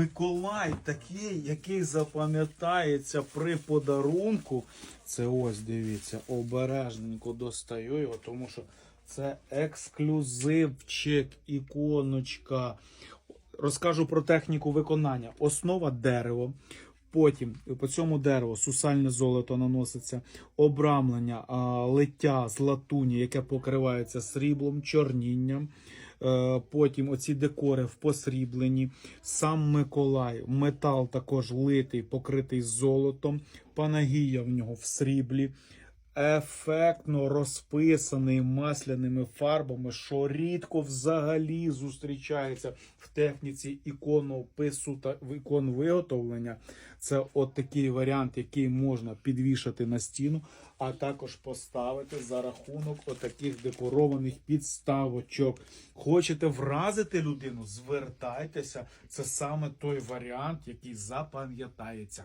Миколай такий, який запам'ятається при подарунку. Це ось дивіться, обережненько достаю його, тому що це ексклюзивчик, іконочка. Розкажу про техніку виконання. Основа дерево. Потім по цьому дереву сусальне золото наноситься, обрамлення лиття з латуні, яке покривається сріблом, чорнінням. Е, Потім оці декори в посріблені. сам Миколай, метал також литий, покритий золотом, панагія в нього в сріблі, ефектно розписаний масляними фарбами, що рідко взагалі зустрічається в техніці іконопису та ікон виготовлення. Це от такий варіант, який можна підвішати на стіну, а також поставити за рахунок отаких декорованих підставочок. Хочете вразити людину? Звертайтеся. Це саме той варіант, який запам'ятається.